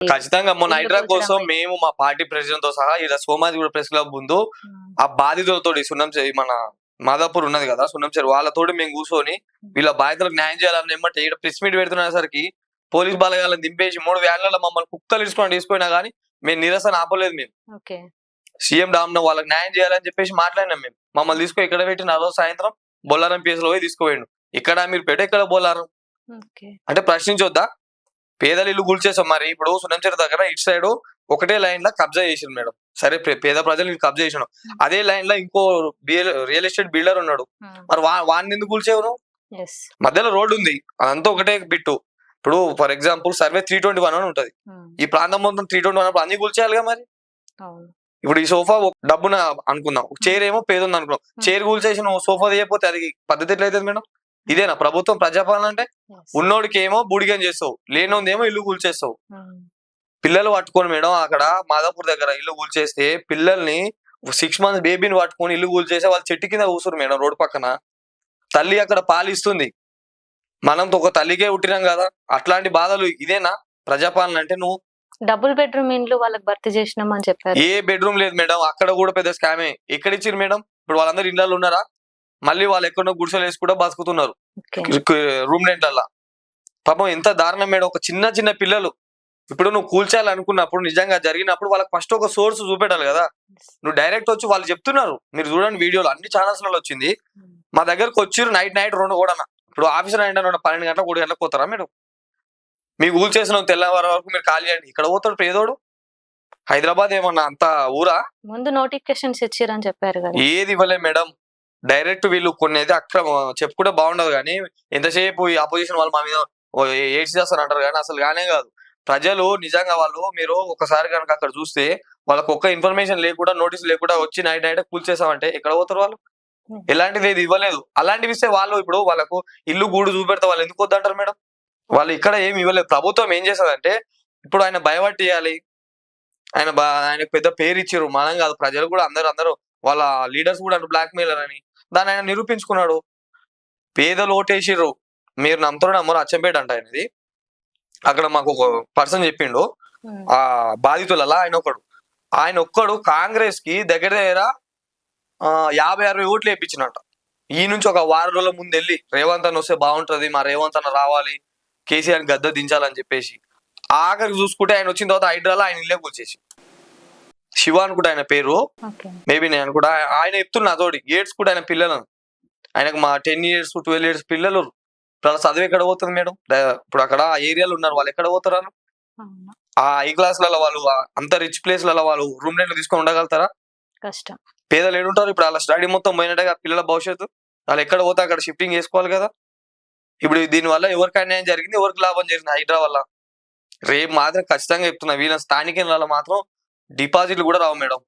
ఖచ్చితంగా మొన్న హైడ్రా కోసం మేము మా పార్టీ ప్రెసిడెంట్తో సహా ఇలా సోమాజిగూడ ప్రెస్ క్లబ్ ముందు ఆ. బాధితులతో సున్నం చెయ్యి మన మాదాపూర్ ఉన్నది కదా సున్నం చెరు వాళ్ళతోటి మేము కూర్చొని వీళ్ళ బాధితులకు న్యాయం చేయాలని ఏమంటే ఇక్కడ ప్రెస్ మీట్ పెడుతున్నసరికి పోలీస్ బలగాలను దింపేసి మూడు వ్యాన్లలో మమ్మల్ని కుక్కలు ఇసుకొని తీసుకున్నా కానీ మేము నిరసన ఆపలేదు మేము. సీఎం డామ్న వాళ్ళకి న్యాయం చేయాలని చెప్పేసి మాట్లాడినాం మేము. మమ్మల్ని తీసుకొని ఇక్కడ పెట్టిన రోజు సాయంత్రం బొల్లారం పిఎస్లో పోయి తీసుకుపోయిండు. ఇక్కడ మీరు పెట్టే ఇక్కడ బొల్లారం అంటే ప్రశ్నించొద్దా? పేదలు ఇల్లు కూల్చేసాం మరి. ఇప్పుడు సునంచెరు దగ్గర ఇటు సైడ్ ఒకటే లైన్లో కబ్జా చేసిండు మేడం. సరే పేద ప్రజలు కబ్జా చేసిన అదే లైన్లో ఇంకో రియల్ ఎస్టేట్ బిల్డర్ ఉన్నాడు. మరి వా- వాడిని ఎందుకు కూల్చేవు మధ్యలో రోడ్డు ఉంది. అదంతా ఒకటే బిట్టు. ఇప్పుడు for example survey three twenty one అని ఉంటది. ఈ ప్రాంతం మొత్తం త్రీ ట్వంటీ వన్ అన్ని కూల్చేయాలిగా మరి? ఇప్పుడు ఈ సోఫా డబ్బున అనుకుందాం. చైర్ ఏమో పేదొంది అనుకున్నాం చైర్ కూల్చేసి నువ్వు సోఫా తీయకపోతే అది పద్ధతి ఎట్లయితుంది మేడం? ఇదేనా? ప్రభుత్వం ప్రజాపాలన అంటే. ఉన్నోడికి ఏమో బుడిగం చేస్తావు లేనోంది ఏమో ఇల్లు కూల్చేస్తావు. పిల్లలు పట్టుకొని మేడం అక్కడ మాదాపూర్ దగ్గర ఇల్లు కూల్చేస్తే పిల్లల్ని సిక్స్ మంత్స్ బేబీని పట్టుకొని ఇల్లు కూల్చేస్తే వాళ్ళు చెట్టు కింద కూసురు మేడం రోడ్డు పక్కన. తల్లి అక్కడ పాలిస్తుంది. మనం ఒక తల్లికే పుట్టినాం కదా అట్లాంటి బాధలు ఇదేనా? ప్రజాపాలన అంటే నువ్వు డబుల్ బెడ్రూమ్ ఇండ్లు వాళ్ళకి భర్తీ చేసినాం అని చెప్పారు. ఏ బెడ్రూమ్ లేదు మేడం అక్కడ కూడా పెద్ద స్కామే. ఎక్కడ ఇచ్చారు మేడం? ఇప్పుడు వాళ్ళందరూ ఇళ్ళలో ఉన్నారా? మళ్ళీ వాళ్ళు ఎక్కడో గుడిసెలు వేసి కూడా బతుకుతున్నారు. రూమ్ రెంట్లల్లా. పాపం ఎంత దారుణం మేడం ఒక చిన్న చిన్న పిల్లలు ఇప్పుడు నువ్వు కూల్చాలనుకున్నప్పుడు నిజంగా జరిగినప్పుడు వాళ్ళకి ఫస్ట్ ఒక సోర్స్ చూపెట్టాలి కదా. నువ్వు డైరెక్ట్ వచ్చి వాళ్ళు చెప్తున్నారు. మీరు చూడండి వీడియోలు అన్ని ఛానల్స్లో వచ్చింది. ఉమ్, మా దగ్గరకు వచ్చిర్రు నైట్ నైట్ రెండు కూడా. ఇప్పుడు ఆఫీసర్ అంటే రెండు పన్నెండు గంటలకు మూడు గంటలకు పోతారా మేడం మీకు ఊరు చేసిన తెల్లవారు వరకు మీరు ఖాళీ చేయండి. ఇక్కడ పోతాడు పేదోడు. హైదరాబాద్ ఏమన్నా అంత ఊరా? ముందు నోటిఫికేషన్స్ ఇచ్చిరని చెప్పారు ఏది ఇవ్వలే మేడం. డైరెక్ట్ వీళ్ళు కొన్ని అయితే అక్రమ చెప్పుకుంటే బాగుండదు కానీ ఎంతసేపు ఈ అపోజిషన్ వాళ్ళు మా మీద ఏడ్చి చేస్తారు అంటారు కానీ అసలు కానే కాదు. ప్రజలు నిజంగా వాళ్ళు మీరు ఒకసారి కనుక అక్కడ చూస్తే వాళ్ళకి ఒక్క ఇన్ఫర్మేషన్ లేకుండా నోటీస్ లేకుండా వచ్చి నైట్ నైట్ కూల్చేసామంటే ఎక్కడ పోతారు వాళ్ళు. ఎలాంటిది ఏది ఇవ్వలేదు. అలాంటివి ఇస్తే వాళ్ళు ఇప్పుడు వాళ్ళకు ఇల్లు గూడు చూపెడతా వాళ్ళు ఎందుకు వద్దంటారు మేడం? వాళ్ళు ఇక్కడ ఏమి ఇవ్వలేదు. ప్రభుత్వం ఏం చేస్తుందంటే ఇప్పుడు ఆయన భయపట్టియాలి. ఆయన ఆయనకు పెద్ద పేరు ఇచ్చారు మనం కాదు. ప్రజలు కూడా అందరూ అందరూ వాళ్ళ లీడర్స్ కూడా బ్లాక్ మెయిలర్ అని దాన్ని ఆయన నిరూపించుకున్నాడు. పేదలు ఓటేసిర్రు. మీరు నమ్ముతారు నమ్మరు అచ్చంపేట అంట ఆయనది. అక్కడ మాకు ఒక పర్సన్ చెప్పిండు. ఆ బాధితులలో ఆయన ఒకడు ఆయన ఒక్కడు కాంగ్రెస్కి దగ్గర దగ్గర యాభై అరవై ఓట్లు వేయించినట్ట ఈ నుంచి ఒక వారం రోజుల ముందు వెళ్ళి రేవంత్ అన్న వస్తే బాగుంటది మా రేవంత్ అన్న రావాలి కేసీఆర్ గద్ద దించాలని చెప్పేసి. ఆఖరికి చూసుకుంటే ఆయన వచ్చిన తర్వాత హైడ్రాలో ఆయన ఇల్లే కూల్చేసి శివ అనుకుంటే ఆయన పేరు. మేబీ నేను ఆ- ఆయన చెప్తున్నా తోడి గేట్స్ కూడా ఆయన పిల్లలను. ఆయనకు మా టెన్ ఇయర్స్ ట్వెల్వ్ ఇయర్స్ పిల్లలు. వాళ్ళ చదువు ఎక్కడ పోతుంది మేడం? ఇప్పుడు అక్కడ ఏరియాలో ఉన్నారు. వాళ్ళు ఎక్కడ పోతారు ఆ ఐ క్లాస్లలో వాళ్ళు అంత రిచ్ ప్లేస్లలో వాళ్ళు రూమ్ రెంట్ తీసుకొని ఉండగలుగుతారా? కష్టం. పేదలు ఏడుంటారు. ఇప్పుడు వాళ్ళ స్టడీ మొత్తం పోయినట్టే కదా పిల్లల భవిష్యత్తు. వాళ్ళు ఎక్కడ పోతే అక్కడ షిఫ్టింగ్ చేసుకోవాలి కదా? ఇప్పుడు దీని వల్ల ఎవరికి అన్యాయం జరిగింది ఎవరికి లాభం జరిగింది హైడ్రా వల్ల రేపు మాత్రం ఖచ్చితంగా చెప్తున్నా. వీళ్ళ స్థానికుల మాత్రం డిపాజిట్లు కూడా రావు మేడం.